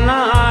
না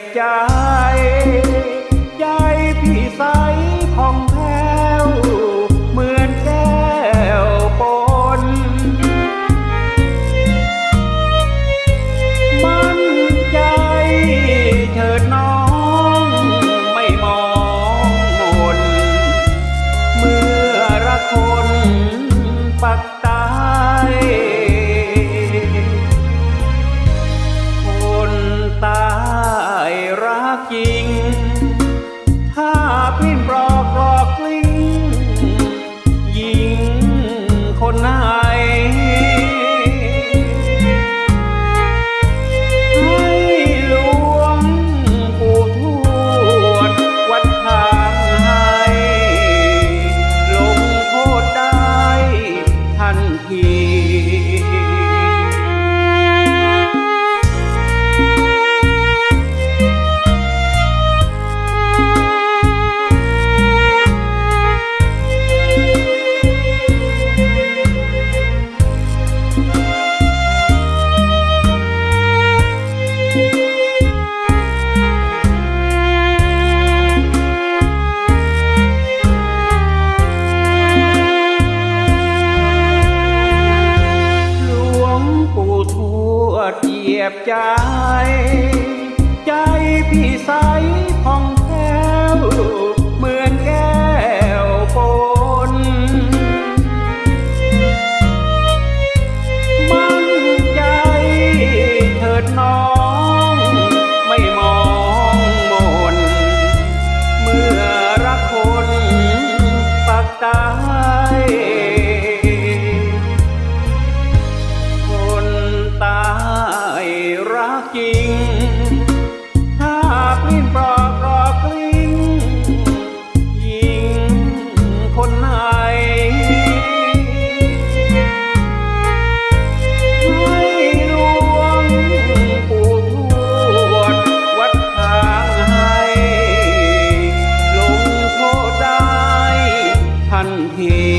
บใจ ใจพี่สา ยบใจ ใจพี่ใสพองแก้วเหมือนแก้วปนมั่นใจเถิดน้อง ไม่มองมน เมื่อรักคนปากตา จริง ถ้ากลิ้นปลอกปลอกลิ้งยิงคนไหนให้ดวงปู่ทวดวัดทางให้ลงโทษได้ทันที